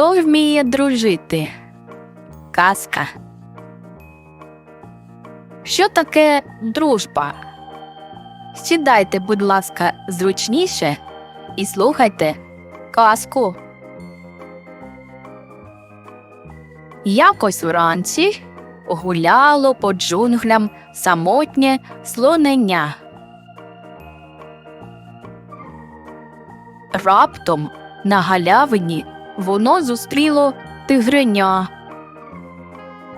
Хто вміє дружити? Казка. Що таке дружба? Сідайте, будь ласка, зручніше і слухайте казку. Якось вранці гуляло по джунглям самотнє слонення. Раптом на галявині воно зустріло тигреня.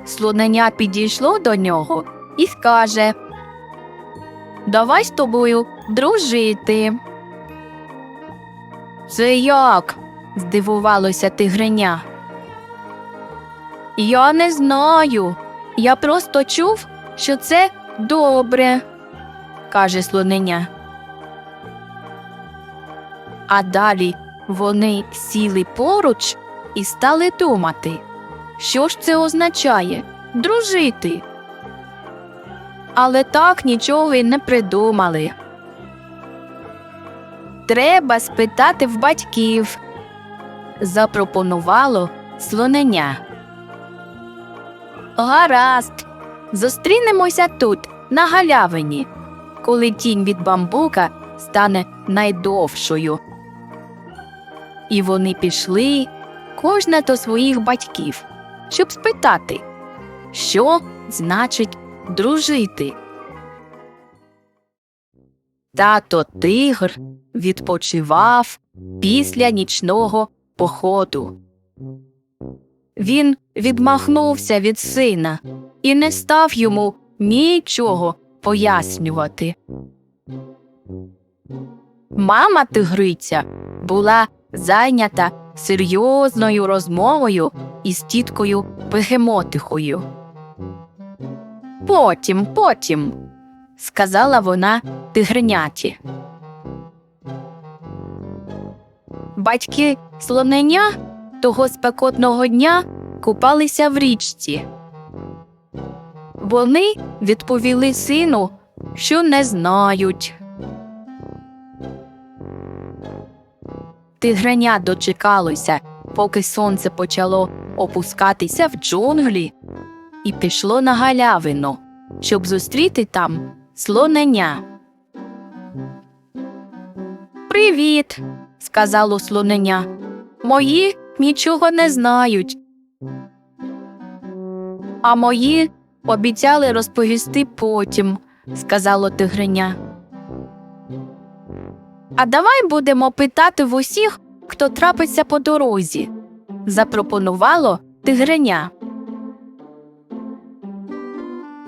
Слонення підійшло до нього і скаже Давай з тобою дружити. Це як? здивувалося тигреня. Я не знаю. Я просто чув, що це добре, каже слонення. А далі вони сіли поруч і стали думати, що ж це означає дружити. Але так нічого й не придумали. Треба спитати в батьків, запропонувало слонення. Гаразд, зустрінемося тут, на галявині, коли тінь від бамбука стане найдовшою. І вони пішли, кожна до своїх батьків, щоб спитати, що значить дружити. Тато тигр відпочивав після нічного походу. Він відмахнувся від сина і не став йому нічого пояснювати. Мама тигриця була зайнята серйозною розмовою із тіткою Бегемотихою. Потім, потім, сказала вона тигреняті. Батьки слонення того спекотного дня купалися в річці. Вони відповіли сину, що не знають. Тигреня дочекалося, поки сонце почало опускатися в джунглі, і пішло на галявину, щоб зустріти там слонення. Привіт, сказало слонення. Мої нічого не знають. А мої обіцяли розповісти потім, сказало тигреня. А давай будемо питати в усіх, хто трапиться по дорозі, запропонувало тигреня.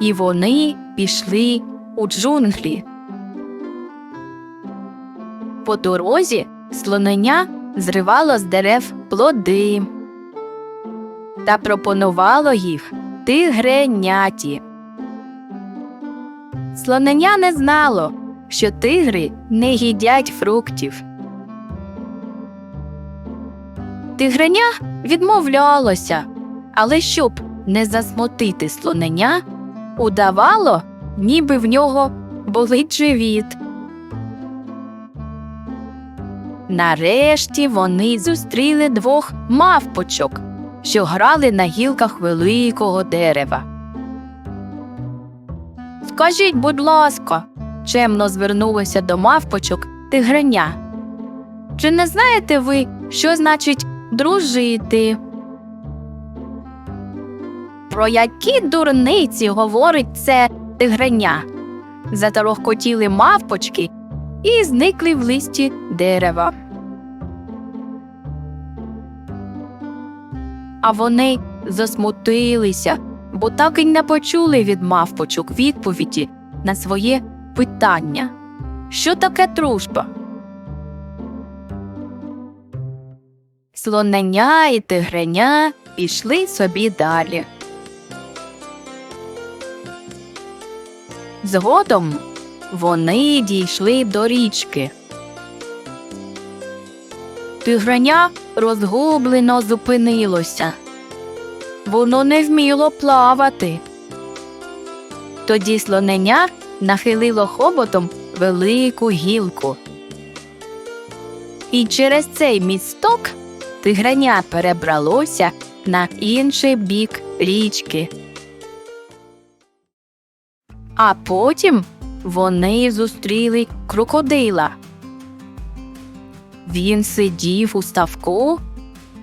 І вони пішли у джунглі. По дорозі слонення зривало з дерев плоди та пропонувало їх тигреняті. Слонення не знало, що тигри не їдять фруктів. Тигреня відмовлялося, але щоб не засмутити слонення, удавало, ніби в нього болить живіт. Нарешті вони зустріли двох мавпочок, що грали на гілках великого дерева. Скажіть, будь ласка, чемно звернулося до мавпочок тигреня. Чи не знаєте ви, що значить дружити? Про які дурниці говорить це тигреня? Заторохкотіли мавпочки і зникли в листі дерева. А вони засмутилися, бо так і не почули від мавпочок відповіді на своє питання. Що таке дружба? Слонення і тигреня пішли собі далі. Згодом вони дійшли до річки. Тигреня розгублено зупинилося. Воно не вміло плавати. Тоді слонення нахилило хоботом велику гілку. І через цей місток тигреня перебралося на інший бік річки. А потім вони зустріли крокодила. Він сидів у ставку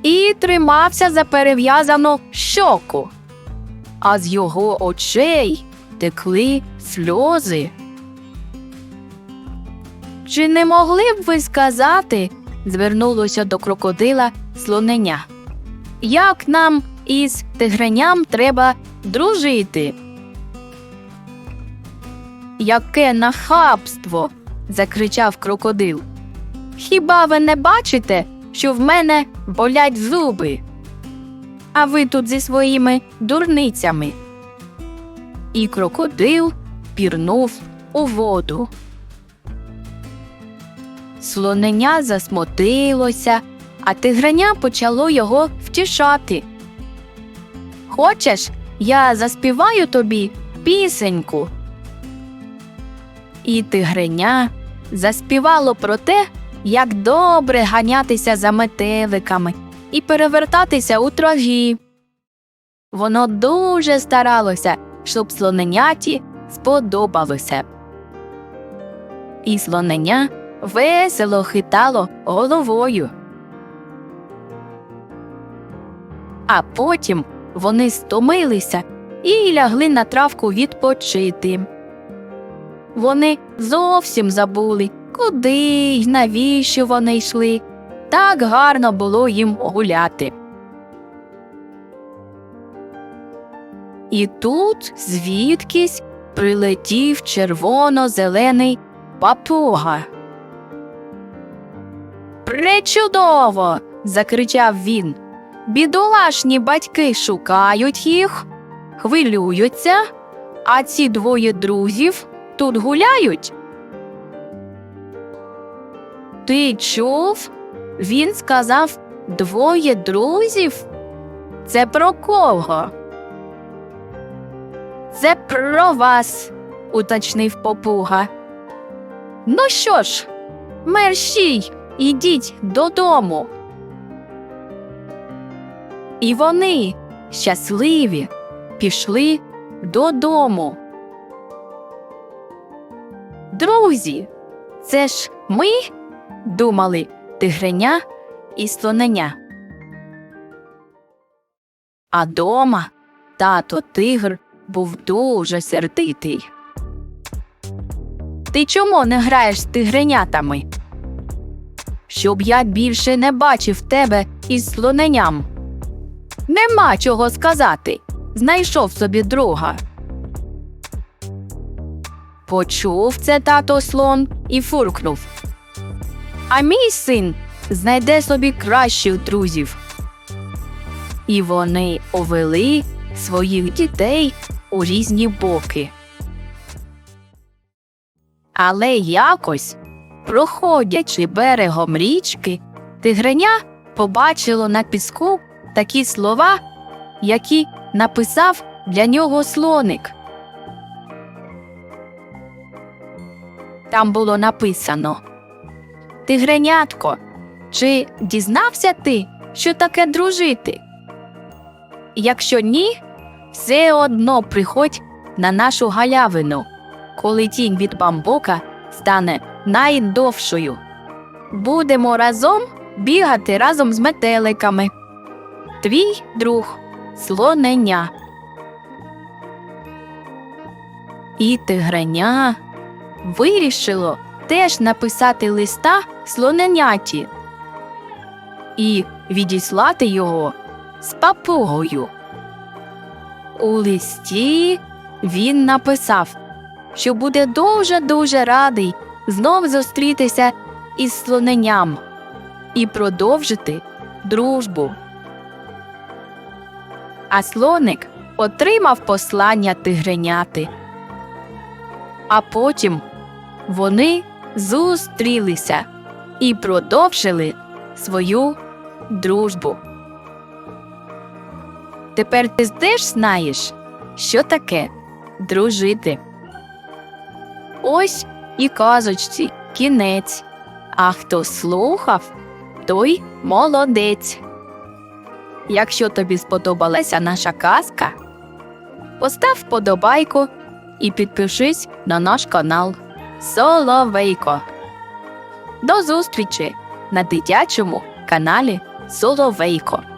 і тримався за перев'язану щоку, а з його очей текли сльози. Чи не могли б ви сказати, звернулося до крокодила слоненя, як нам із тигреням треба дружити? Яке нахабство. закричав крокодил. Хіба ви не бачите, що в мене болять зуби? А ви тут зі своїми дурницями. І крокодил пірнув у воду. Слоненя засмотилося, а тигреня почало його втішати. Хочеш, я заспіваю тобі пісеньку. І тигреня заспівало про те, як добре ганятися за метеликами і перевертатися у траві. Воно дуже старалося, щоб слоненяті сподобалося. І слоненя весело хитало головою. А потім вони стомилися і лягли на травку відпочити. Вони зовсім забули, куди й навіщо вони йшли. Так гарно було їм гуляти. І тут звідкись прилетів червоно-зелений папуга. Пречудово. закричав він. Бідолашні батьки шукають їх, хвилюються, а ці двоє друзів тут гуляють. Ти чув? Він сказав двоє друзів? Це про кого? Це про вас, уточнив попуга. Ну що ж, мерщій, ідіть додому. І вони, щасливі, пішли додому. Друзі, це ж ми, думали тигреня і слоненя. А дома тато тигр був дуже сердитий. Ти чому не граєш з тигренятами? Щоб я більше не бачив тебе із слоненям. Нема чого сказати. Знайшов собі друга. Почув це тато слон і фуркнув. А мій син знайде собі кращих друзів. І вони овели своїх дітей у різні боки. Але якось, проходячи берегом річки, тигреня побачило на піску такі слова, які написав для нього слоник. Там було написано Тигренятко, чи дізнався ти, що таке дружити? Якщо ні, все одно приходь на нашу галявину, коли тінь від бамбука стане найдовшою. Будемо разом бігати разом з метеликами. Твій друг слоненя. І тигреня вирішило теж написати листа слоненяті і відіслати його з папугою. У листі він написав, що буде дуже дуже радий знов зустрітися із слоненям і продовжити дружбу. А слоник отримав послання тигреняти. А потім вони зустрілися і продовжили свою дружбу. Тепер ти теж знаєш, що таке дружити. Ось і казочці кінець. А хто слухав, той молодець. Якщо тобі сподобалася наша казка, постав вподобайку і підпишись на наш канал Соловейко. До зустрічі на дитячому каналі Соловейко.